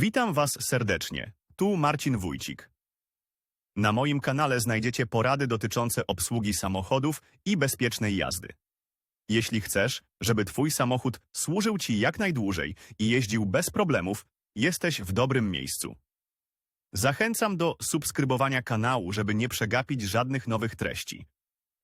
Witam Was serdecznie. Tu Marcin Wójcik. Na moim kanale znajdziecie porady dotyczące obsługi samochodów i bezpiecznej jazdy. Jeśli chcesz, żeby Twój samochód służył Ci jak najdłużej i jeździł bez problemów, jesteś w dobrym miejscu. Zachęcam do subskrybowania kanału, żeby nie przegapić żadnych nowych treści.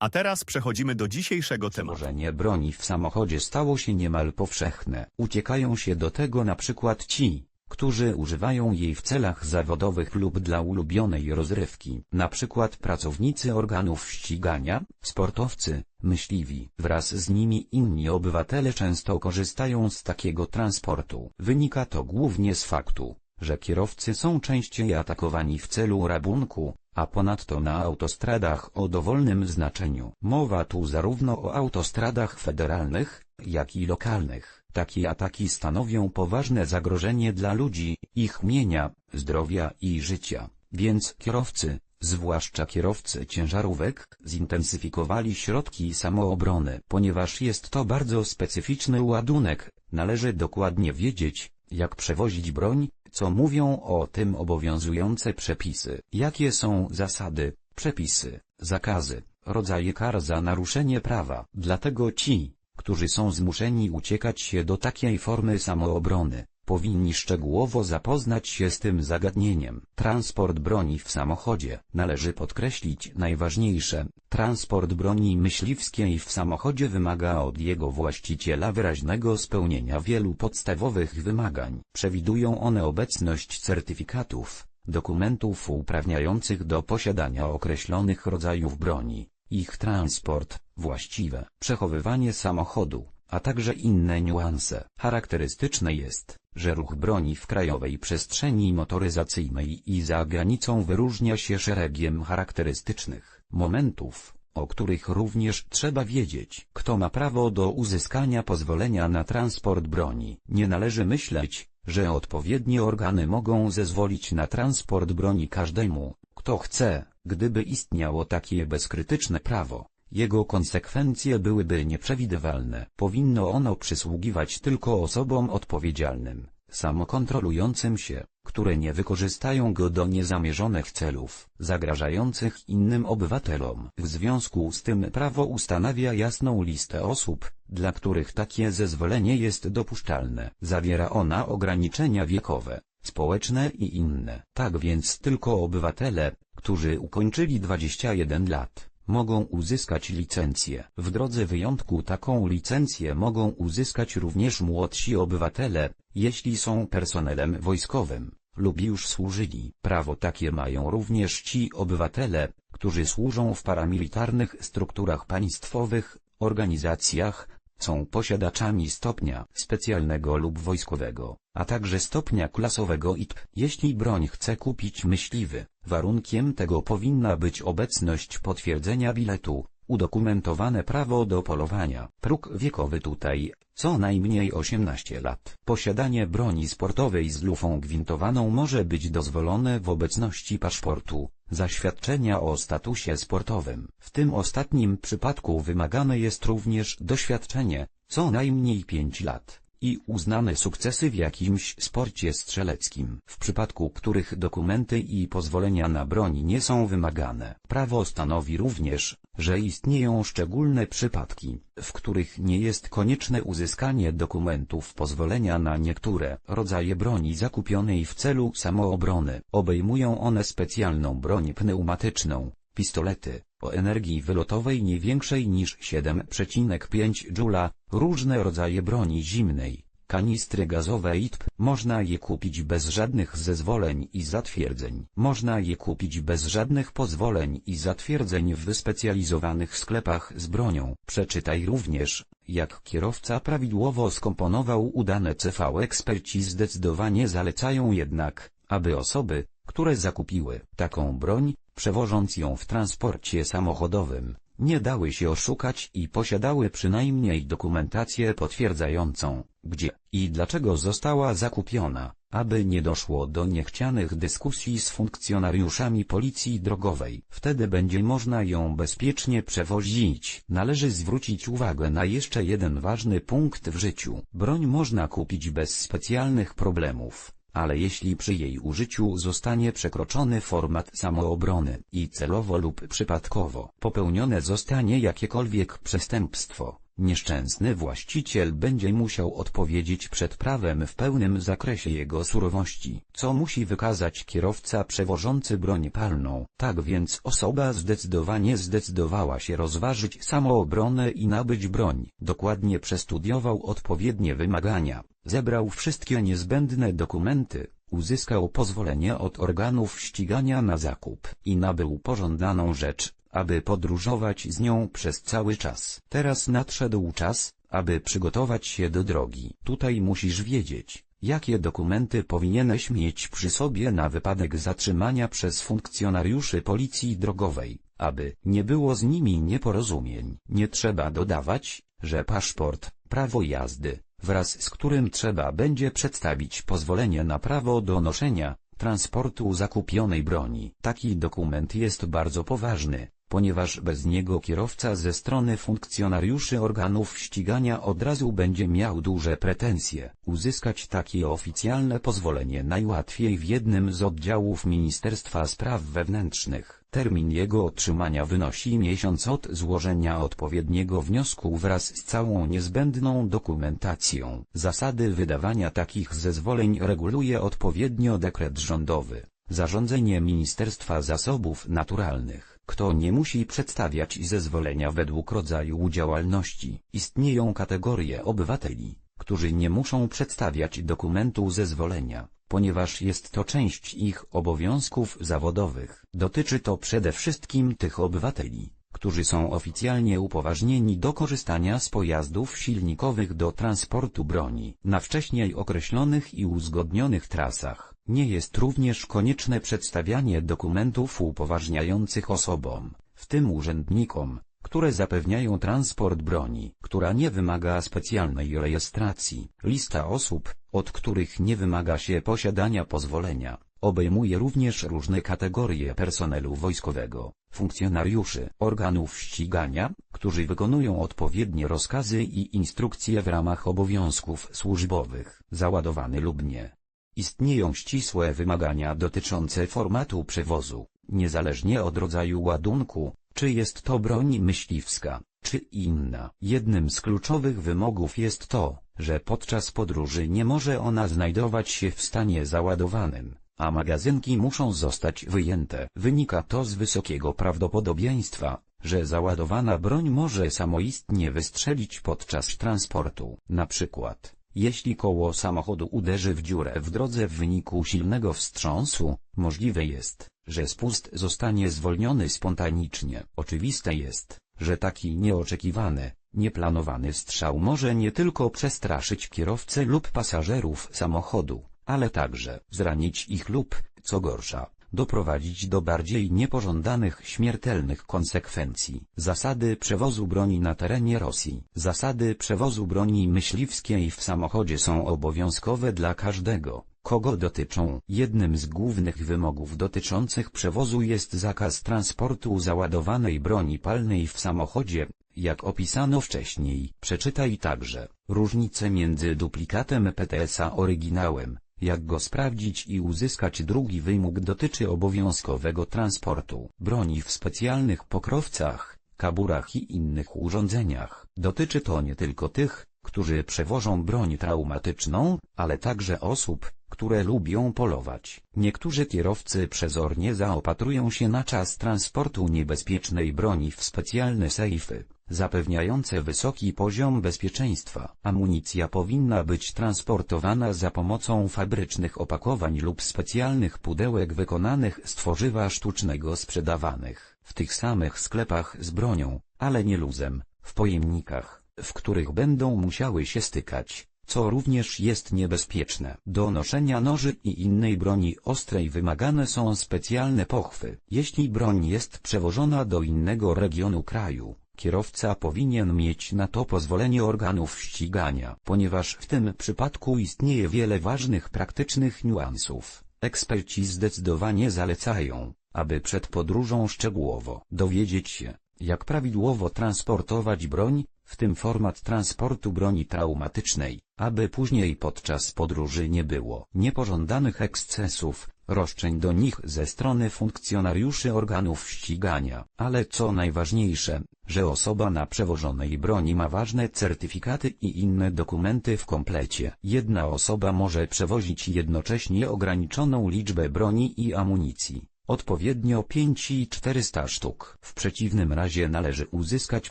A teraz przechodzimy do dzisiejszego tematu. Przewożenie broni w samochodzie stało się niemal powszechne. Uciekają się do tego na przykład ci, którzy używają jej w celach zawodowych lub dla ulubionej rozrywki, przykład pracownicy organów ścigania, sportowcy, myśliwi. Wraz z nimi inni obywatele często korzystają z takiego transportu. Wynika to głównie z faktu, że kierowcy są częściej atakowani w celu rabunku, a ponadto na autostradach o dowolnym znaczeniu. Mowa tu zarówno o autostradach federalnych, jak i lokalnych. Takie ataki stanowią poważne zagrożenie dla ludzi, ich mienia, zdrowia i życia, więc kierowcy, zwłaszcza kierowcy ciężarówek, zintensyfikowali środki samoobrony. Ponieważ jest to bardzo specyficzny ładunek, należy dokładnie wiedzieć, jak przewozić broń, co mówią o tym obowiązujące przepisy. Jakie są zasady, przepisy, zakazy, rodzaje kar za naruszenie prawa. Dlatego ci, którzy są zmuszeni uciekać się do takiej formy samoobrony, powinni szczegółowo zapoznać się z tym zagadnieniem. Transport broni w samochodzie. Należy podkreślić najważniejsze. Transport broni myśliwskiej w samochodzie wymaga od jego właściciela wyraźnego spełnienia wielu podstawowych wymagań. Przewidują one obecność certyfikatów, dokumentów uprawniających do posiadania określonych rodzajów broni, ich transport, właściwe przechowywanie samochodu, a także inne niuanse. Charakterystyczne jest, że ruch broni w krajowej przestrzeni motoryzacyjnej i za granicą wyróżnia się szeregiem charakterystycznych momentów, o których również trzeba wiedzieć. Kto ma prawo do uzyskania pozwolenia na transport broni? Nie należy myśleć, że odpowiednie organy mogą zezwolić na transport broni każdemu, kto chce, gdyby istniało takie bezkrytyczne prawo. Jego konsekwencje byłyby nieprzewidywalne. Powinno ono przysługiwać tylko osobom odpowiedzialnym, samokontrolującym się, które nie wykorzystają go do niezamierzonych celów, zagrażających innym obywatelom. W związku z tym prawo ustanawia jasną listę osób, dla których takie zezwolenie jest dopuszczalne. Zawiera ona ograniczenia wiekowe, społeczne i inne. Tak więc tylko obywatele, którzy ukończyli 21 lat, mogą uzyskać licencję. W drodze wyjątku taką licencję mogą uzyskać również młodsi obywatele, jeśli są personelem wojskowym, lub już służyli. Prawo takie mają również ci obywatele, którzy służą w paramilitarnych strukturach państwowych, organizacjach, są posiadaczami stopnia specjalnego lub wojskowego, a także stopnia klasowego ITP. Jeśli broń chce kupić myśliwy, warunkiem tego powinna być obecność potwierdzenia biletu, udokumentowane prawo do polowania. Próg wiekowy tutaj, co najmniej 18 lat. Posiadanie broni sportowej z lufą gwintowaną może być dozwolone w obecności paszportu, zaświadczenia o statusie sportowym. W tym ostatnim przypadku wymagane jest również doświadczenie, co najmniej 5 lat i uznane sukcesy w jakimś sporcie strzeleckim, w przypadku których dokumenty i pozwolenia na broń nie są wymagane. Prawo stanowi również, że istnieją szczególne przypadki, w których nie jest konieczne uzyskanie dokumentów pozwolenia na niektóre rodzaje broni zakupionej w celu samoobrony. Obejmują one specjalną broń pneumatyczną, pistolety, o energii wylotowej nie większej niż 7,5 Joula, różne rodzaje broni zimnej, kanistry gazowe ITP. Można je kupić bez żadnych zezwoleń i zatwierdzeń. Można je kupić bez żadnych pozwoleń i zatwierdzeń w wyspecjalizowanych sklepach z bronią. Przeczytaj również, jak kierowca prawidłowo skomponował udane CV. Eksperci zdecydowanie zalecają jednak, aby osoby, które zakupiły taką broń, przewożąc ją w transporcie samochodowym, nie dały się oszukać i posiadały przynajmniej dokumentację potwierdzającą, gdzie i dlaczego została zakupiona, aby nie doszło do niechcianych dyskusji z funkcjonariuszami policji drogowej. Wtedy będzie można ją bezpiecznie przewozić. Należy zwrócić uwagę na jeszcze jeden ważny punkt w życiu. Broń można kupić bez specjalnych problemów ale jeśli przy jej użyciu zostanie przekroczony format samoobrony i celowo lub przypadkowo popełnione zostanie jakiekolwiek przestępstwo, nieszczęsny właściciel będzie musiał odpowiedzieć przed prawem w pełnym zakresie jego surowości, co musi wykazać kierowca przewożący broń palną. Tak więc osoba zdecydowanie zdecydowała się rozważyć samoobronę i nabyć broń. Dokładnie przestudiował odpowiednie wymagania, zebrał wszystkie niezbędne dokumenty, uzyskał pozwolenie od organów ścigania na zakup i nabył pożądaną rzecz, aby podróżować z nią przez cały czas. Teraz nadszedł czas, aby przygotować się do drogi. Tutaj musisz wiedzieć, jakie dokumenty powinieneś mieć przy sobie na wypadek zatrzymania przez funkcjonariuszy policji drogowej, aby nie było z nimi nieporozumień. Nie trzeba dodawać, że paszport, prawo jazdy, wraz z którym trzeba będzie przedstawić pozwolenie na prawo do noszenia, transportu zakupionej broni. Taki dokument jest bardzo poważny, ponieważ bez niego kierowca ze strony funkcjonariuszy organów ścigania od razu będzie miał duże pretensje. Uzyskać takie oficjalne pozwolenie najłatwiej w jednym z oddziałów Ministerstwa Spraw Wewnętrznych. Termin jego otrzymania wynosi miesiąc od złożenia odpowiedniego wniosku wraz z całą niezbędną dokumentacją. Zasady wydawania takich zezwoleń reguluje odpowiednio dekret rządowy. Zarządzenie Ministerstwa Zasobów Naturalnych. Kto nie musi przedstawiać zezwolenia według rodzaju działalności. Istnieją kategorie obywateli, którzy nie muszą przedstawiać dokumentu zezwolenia, ponieważ jest to część ich obowiązków zawodowych. Dotyczy to przede wszystkim tych obywateli, którzy są oficjalnie upoważnieni do korzystania z pojazdów silnikowych do transportu broni na wcześniej określonych i uzgodnionych trasach. Nie jest również konieczne przedstawianie dokumentów upoważniających osobom, w tym urzędnikom, które zapewniają transport broni, która nie wymaga specjalnej rejestracji. Lista osób, od których nie wymaga się posiadania pozwolenia, obejmuje również różne kategorie personelu wojskowego, funkcjonariuszy organów ścigania, którzy wykonują odpowiednie rozkazy i instrukcje w ramach obowiązków służbowych, załadowany lub nie. Istnieją ścisłe wymagania dotyczące formatu przewozu, niezależnie od rodzaju ładunku, czy jest to broń myśliwska, czy inna. Jednym z kluczowych wymogów jest to, że podczas podróży nie może ona znajdować się w stanie załadowanym, a magazynki muszą zostać wyjęte. Wynika to z wysokiego prawdopodobieństwa, że załadowana broń może samoistnie wystrzelić podczas transportu. Na przykład, jeśli koło samochodu uderzy w dziurę w drodze w wyniku silnego wstrząsu, możliwe jest, że spust zostanie zwolniony spontanicznie. Oczywiste jest, że taki nieoczekiwany, nieplanowany strzał może nie tylko przestraszyć kierowcę lub pasażerów samochodu, ale także zranić ich lub, co gorsza, doprowadzić do bardziej niepożądanych śmiertelnych konsekwencji. Zasady przewozu broni na terenie Rosji. Zasady przewozu broni myśliwskiej w samochodzie są obowiązkowe dla każdego, kogo dotyczą. Jednym z głównych wymogów dotyczących przewozu jest zakaz transportu załadowanej broni palnej w samochodzie, jak opisano wcześniej. Przeczytaj także różnice między duplikatem PTS a oryginałem. Jak go sprawdzić i uzyskać drugi wymóg dotyczy obowiązkowego transportu broni w specjalnych pokrowcach, kaburach i innych urządzeniach. Dotyczy to nie tylko tych, którzy przewożą broń traumatyczną, ale także osób, które lubią polować. Niektórzy kierowcy przezornie zaopatrują się na czas transportu niebezpiecznej broni w specjalne sejfy, zapewniające wysoki poziom bezpieczeństwa. Amunicja powinna być transportowana za pomocą fabrycznych opakowań lub specjalnych pudełek wykonanych z tworzywa sztucznego sprzedawanych w tych samych sklepach z bronią, ale nie luzem, w pojemnikach, w których będą musiały się stykać co również jest niebezpieczne. Do noszenia noży i innej broni ostrej wymagane są specjalne pochwy. Jeśli broń jest przewożona do innego regionu kraju, kierowca powinien mieć na to pozwolenie organów ścigania. Ponieważ w tym przypadku istnieje wiele ważnych praktycznych niuansów, eksperci zdecydowanie zalecają, aby przed podróżą szczegółowo dowiedzieć się, jak prawidłowo transportować broń, w tym format transportu broni traumatycznej, aby później podczas podróży nie było niepożądanych ekscesów, roszczeń do nich ze strony funkcjonariuszy organów ścigania, ale co najważniejsze, że osoba na przewożonej broni ma ważne certyfikaty i inne dokumenty w komplecie. Jedna osoba może przewozić jednocześnie ograniczoną liczbę broni i amunicji. Odpowiednio 5 i 400 sztuk. W przeciwnym razie należy uzyskać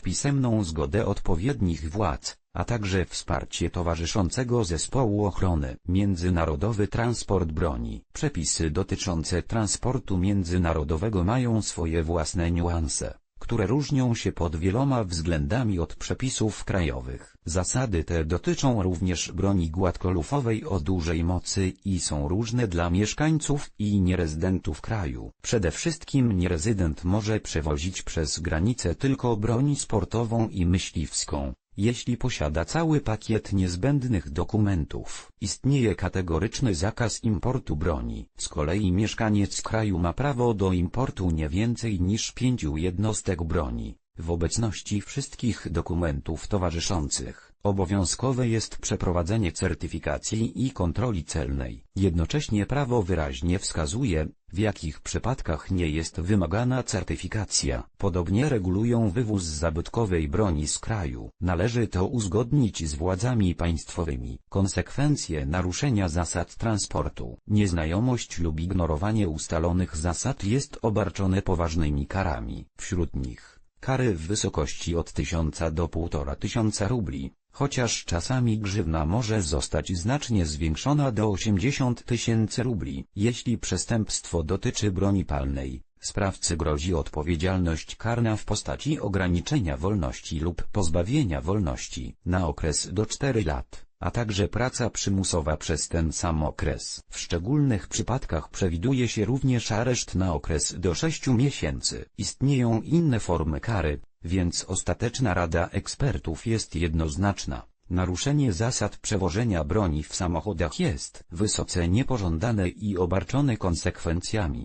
pisemną zgodę odpowiednich władz, a także wsparcie towarzyszącego zespołu ochrony. Międzynarodowy transport broni. Przepisy dotyczące transportu międzynarodowego mają swoje własne niuanse które różnią się pod wieloma względami od przepisów krajowych. Zasady te dotyczą również broni gładkolufowej o dużej mocy i są różne dla mieszkańców i nierezydentów kraju. Przede wszystkim nierezydent może przewozić przez granicę tylko broń sportową i myśliwską. Jeśli posiada cały pakiet niezbędnych dokumentów, istnieje kategoryczny zakaz importu broni. Z kolei mieszkaniec kraju ma prawo do importu nie więcej niż pięciu jednostek broni. W obecności wszystkich dokumentów towarzyszących, obowiązkowe jest przeprowadzenie certyfikacji i kontroli celnej. Jednocześnie prawo wyraźnie wskazuje, w jakich przypadkach nie jest wymagana certyfikacja. Podobnie regulują wywóz zabytkowej broni z kraju. Należy to uzgodnić z władzami państwowymi. Konsekwencje naruszenia zasad transportu. Nieznajomość lub ignorowanie ustalonych zasad jest obarczone poważnymi karami. Wśród nich kary w wysokości od 1000 do 1500 rubli, chociaż czasami grzywna może zostać znacznie zwiększona do 80 tysięcy rubli. Jeśli przestępstwo dotyczy broni palnej, sprawcy grozi odpowiedzialność karna w postaci ograniczenia wolności lub pozbawienia wolności na okres do 4 lat a także praca przymusowa przez ten sam okres. W szczególnych przypadkach przewiduje się również areszt na okres do 6 miesięcy. Istnieją inne formy kary, więc ostateczna rada ekspertów jest jednoznaczna. Naruszenie zasad przewożenia broni w samochodach jest wysoce niepożądane i obarczone konsekwencjami.